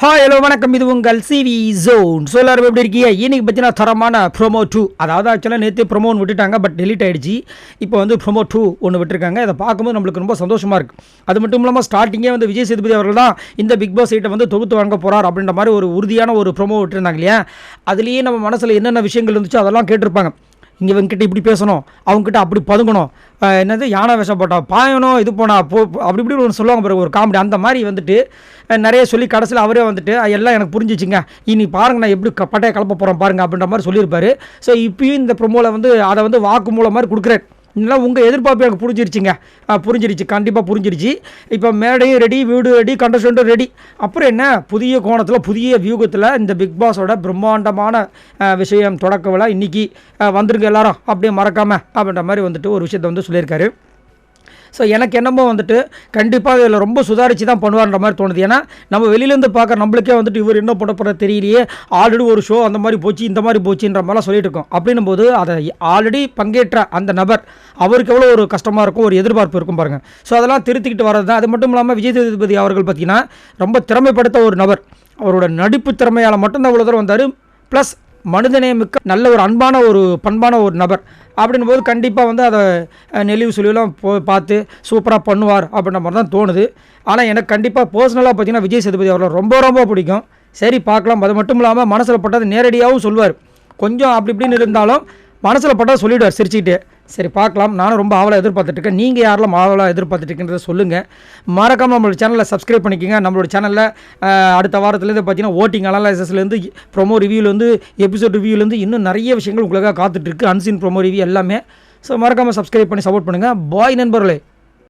Hi hello வணக்கம். இது உங்கள் சிவி ஜோன் ஸோ எல்லாரும் எப்படி இருக்கீங்க இன்னைக்கு பார்த்தீங்கன்னா தரமான ப்ரோமோ டூ அதாவது ஆக்சுவலாக நேற்று ப்ரோமோ ஒன்று விட்டுட்டாங்க பட் டெலிட் ஆகிடுச்சு இப்போ வந்து ப்ரோமோ டூ ஒன்று விட்டுருக்காங்க. இதை பார்க்கும்போது நம்மளுக்கு ரொம்ப சந்தோஷமாக இருக்குது அது மட்டும் இல்லாமல் ஸ்டார்டிங்கே வந்து விஜய் சேதுபதி அவர்கள் தான் இந்த பிக் பாஸ் சீட்டை வந்து தொகுத்து வாங்க போகிறார் அப்படின்ற மாதிரி ஒரு உறுதியான ஒரு ப்ரோமோ விட்டுருந்தாங்க இல்லையா? அதுலேயே நம்ம மனசில் என்னென்ன விஷயங்கள் இருந்துச்சோ அதெல்லாம் கேட்டிருப்பாங்க. இங்கே இவங்ககிட்ட இப்படி பேசணும் அவங்ககிட்ட அப்படி பதுங்கணும். என்னது யானை விஷம் போட்டா பாயணும் இது போனா போ அப்படி இப்படி ஒன்று சொல்லுவாங்க பிறகு ஒரு காமெடி அந்த மாதிரி வந்துட்டு நிறைய சொல்லி கடைசியில் அவரே வந்துட்டு எல்லாம் எனக்கு புரிஞ்சிச்சுங்க. இனி பாருங்க நான் எப்படி பட்டையை கலப்ப போகிறோம் பாருங்க அப்படின்ற மாதிரி சொல்லியிருப்பாரு. ஸோ இப்பயும் இந்த ப்ரொமோவில் வந்து அதை வந்து வாக்கு மூலம் மாதிரி கொடுக்குறேன் இதெல்லாம் உங்கள் எதிர்பார்ப்பு எனக்கு புரிஞ்சிருச்சுங்க. புரிஞ்சிருச்சு. கண்டிப்பாக புரிஞ்சிருச்சு. இப்போ மேடையும் ரெடி வீடு ரெடி கண்டஸ்டண்ட்டும் ரெடி அப்புறம் என்ன? புதிய கோணத்தில் புதிய வியூகத்தில் இந்த பிக் பாஸோட பிரம்மாண்டமான விஷயம் தொடக்க விழா இன்னைக்கு வந்துருங்க எல்லாரும். அப்படியே மறக்காமல் அப்படின்ற மாதிரி வந்துட்டு ஒரு விஷயத்தை வந்து சொல்லியிருக்காரு. ஸோ எனக்கு என்னமோ வந்துட்டு கண்டிப்பாக இதில் ரொம்ப சுதாரித்து தான் பண்ணுவார்ன்ற மாதிரி தோணுது. ஏன்னா நம்ம வெளியிலேருந்து பார்க்க நம்மளுக்கே வந்துட்டு இவர் என்ன பண்ண போகிற தெரியலையே. ஆல்ரெடி ஒரு ஷோ அந்த மாதிரி போச்சு இந்த மாதிரி போச்சுன்ற மாதிரிலாம் சொல்லிட்டு இருக்கோம். அப்படின்னும் போது அதை ஆல்ரெடி பங்கேற்ற அந்த நபர் அவருக்கு எவ்வளோ ஒரு கஷ்டமாக இருக்கும் ஒரு எதிர்பார்ப்பு இருக்கும் பாருங்கள் ஸோ அதெல்லாம் திருத்திக்கிட்டு வர்றது தான். அது மட்டும் இல்லாமல் விஜய் சேதுபதி அவர்கள் பார்த்தீங்கன்னா ரொம்ப திறமைப்படுத்த ஒரு நபர். அவரோட நடிப்பு திறமையால் மட்டும்தான் இவ்வளோ தூரம் வந்தார். ப்ளஸ் மனிதநேயமிக்க நல்ல ஒரு அன்பான ஒரு பண்பான ஒரு நபர். அப்படின்னும் போது கண்டிப்பாக வந்து அதை நெளிவு சுழிவெல்லாம் போ பார்த்து சூப்பராக பண்ணுவார் அப்படின்ற மாதிரி தான் தோணுது. ஆனால் எனக்கு கண்டிப்பாக பர்சனலாக பார்த்தீங்கன்னா விஜய் சேதுபதி அவர்களை ரொம்ப ரொம்ப பிடிக்கும். சரி பார்க்கலாம். அது மட்டும் இல்லாமல் மனசில் பட்டது நேரடியாகவும் சொல்லுவார். கொஞ்சம் அப்படி இப்படின்னு இருந்தாலும் மனசில் பட்டதை சொல்லிவிடுவார் சிரிச்சுக்கிட்டு. சரி பார்க்கலாம். நானும் ரொம்ப ஆவலாக எதிர்பார்த்துட்ருக்கேன் நீங்கள் யாரெல்லாம் ஆவலாக எதிர்பார்த்துட்டுருக்கின்றத சொல்லுங்கள் மறக்காமல் நம்மளோட சேனலை சப்ஸ்கிரைப் பண்ணிக்கோங்க. நம்மளோட சேனலில் அடுத்த வாரத்துலேருந்து பார்த்தீங்கன்னா ஓட்டிங் அனலைசஸ்லேருந்து ப்ரொமோ ரிவ்யூலேருந்து எபிசோட் ரிவ்யூலேருந்து இன்னும் நிறைய விஷயங்கள் உங்களுக்காக காத்துட்ருக்கு அன்சின் ப்ரொமோ ரிவ்யூ எல்லாமே. ஸோ மறக்காமல் சப்ஸ்கிரைப் பண்ணி சப்போர்ட் பண்ணுங்கள் பாய் நண்பர்களே